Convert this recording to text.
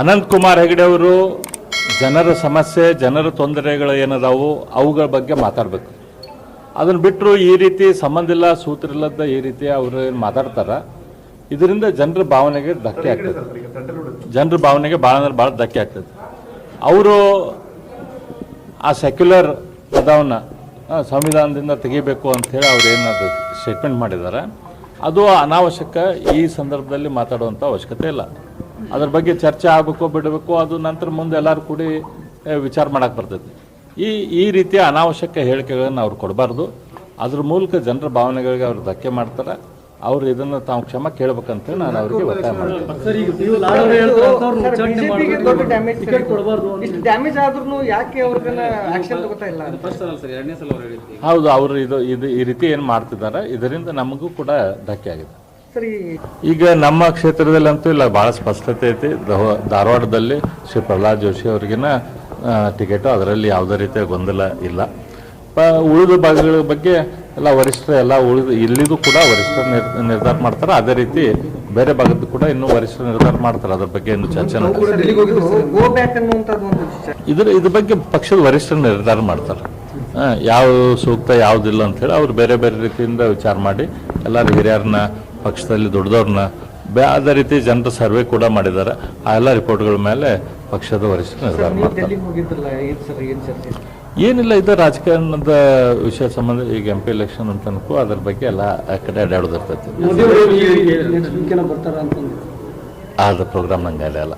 ಅನಂತ್ ಕುಮಾರ್ ಹೆಗಡೆ ಅವರು, ಜನರ ಸಮಸ್ಯೆ, ಜನರ ತೊಂದರೆಗಳು ಏನದಾವು ಅವುಗಳ ಬಗ್ಗೆ ಮಾತಾಡಬೇಕು. ಅದನ್ನು ಬಿಟ್ಟರು ಈ ರೀತಿ ಸಂಬಂಧ ಇಲ್ಲ, ಸೂತ್ರ ಇಲ್ಲದ ಈ ರೀತಿ ಅವರು ಏನು ಮಾತಾಡ್ತಾರ. ಇದರಿಂದ ಜನರ ಭಾವನೆಗೆ ಧಕ್ಕೆ ಆಗ್ತದೆ. ಜನರ ಭಾವನೆಗೆ ಭಾಳ ಅಂದ್ರೆ ಭಾಳ ಧಕ್ಕೆ ಆಗ್ತದೆ. ಅವರು ಆ ಸೆಕ್ಯುಲರ್ ಪದವನ್ನು ಸಂವಿಧಾನದಿಂದ ತೆಗಿಬೇಕು ಅಂಥೇಳಿ ಅವ್ರು ಏನಾದ್ರು ಸ್ಟೇಟ್ಮೆಂಟ್ ಮಾಡಿದ್ದಾರೆ ಅದು ಅನಾವಶ್ಯಕ ಈ ಸಂದರ್ಭದಲ್ಲಿ ಮಾತಾಡುವಂಥ ಅವಶ್ಯಕತೆ ಇಲ್ಲ. ಅದ್ರ ಬಗ್ಗೆ ಚರ್ಚೆ ಆಗಬೇಕು ಬಿಡಬೇಕು ಅದು ನಂತರ ಮುಂದೆ ಎಲ್ಲರೂ ಕೂಡಿ ವಿಚಾರ ಮಾಡಕ್ಕೆ ಬರ್ತೈತಿ. ಈ ಈ ರೀತಿಯ ಅನಾವಶ್ಯಕ ಹೇಳಿಕೆಗಳನ್ನು ಅವ್ರು ಕೊಡಬಾರ್ದು. ಅದ್ರ ಮೂಲಕ ಜನರ ಭಾವನೆಗಳಿಗೆ ಅವ್ರು ಧಕ್ಕೆ ಮಾಡ್ತಾರೆ. ಅವ್ರು ಇದನ್ನು ತಾವು ಕ್ಷಮ ಕೇಳ್ಬೇಕಂತ ನಾನು ಅವರಿಗೆ ಒತ್ತಾಯ ಮಾಡ್ತೀನಿ. ಹೌದು ಅವರು ಇದು ಇದು ಈ ರೀತಿ ಏನು ಮಾಡ್ತಿದ್ದಾರೆ ಇದರಿಂದ ನಮಗೂ ಕೂಡ ಧಕ್ಕೆ ಆಗಿದೆ. ಸರಿ. ಈಗ ನಮ್ಮ ಕ್ಷೇತ್ರದಲ್ಲಂತೂ ಇಲ್ಲ ಭಾಳ ಸ್ಪಷ್ಟತೆ ಐತಿ. ಧಾರವಾಡದಲ್ಲಿ ಶ್ರೀ ಪ್ರಹ್ಲಾದ್ ಜೋಶಿ ಅವ್ರಿಗಿನ ಟಿಕೆಟು ಅದರಲ್ಲಿ ಯಾವುದೇ ರೀತಿಯ ಗೊಂದಲ ಇಲ್ಲ. ಪ ಉಳಿದ ಭಾಗಗಳ ಬಗ್ಗೆ ಎಲ್ಲ ವರಿಷ್ಠರು ಎಲ್ಲ ಉಳಿದು ಇಲ್ಲಿಗೂ ಕೂಡ ವರಿಷ್ಠರು ನಿರ್ ನಿರ್ಧಾರ ಮಾಡ್ತಾರೆ. ಅದೇ ರೀತಿ ಬೇರೆ ಭಾಗದ್ದು ಕೂಡ ಇನ್ನೂ ವರಿಷ್ಠರು ನಿರ್ಧಾರ ಮಾಡ್ತಾರೆ. ಅದ್ರ ಬಗ್ಗೆ ಇನ್ನು ಚರ್ಚೆ ಇದ್ರ ಇದ್ರ ಬಗ್ಗೆ ಪಕ್ಷದ ವರಿಷ್ಠರು ನಿರ್ಧಾರ ಮಾಡ್ತಾರೆ. ಯಾವ ಸೂಕ್ತ ಯಾವುದಿಲ್ಲ ಹೇಳಿ ಅವ್ರು ಬೇರೆ ಬೇರೆ ರೀತಿಯಿಂದ ವಿಚಾರ ಮಾಡಿ ಎಲ್ಲರೂ ಹಿರಿಯರನ್ನ ಪಕ್ಷದಲ್ಲಿ ದೊಡ್ಡದವ್ರನ್ನ ಬೇ ಅದೇ ರೀತಿ ಜನರ ಸರ್ವೆ ಕೂಡ ಮಾಡಿದ್ದಾರೆ ಆ ಎಲ್ಲ ರಿಪೋರ್ಟ್ಗಳ ಮೇಲೆ ಪಕ್ಷದ ವರಿಷ್ಠ ನಿರ್ಧಾರ ಮಾಡ್ತಾರೆ ಏನಿಲ್ಲ ಇದು ರಾಜಕಾರಣದ ವಿಷಯ ಸಂಬಂಧ ಈಗ ಎಂ ಪಿ ಎಲೆಕ್ಷನ್ ಅಂತ ಅನ್ಕೋ ಅದ್ರ ಬಗ್ಗೆ ಎಲ್ಲ ಆ ಕಡೆ ಅಡ್ಡಾಡೋದಿರ್ತೈತಿ ಆದ ಪ್ರೋಗ್ರಾಮ್ ನಂಗೆ ಅಲ್ಲ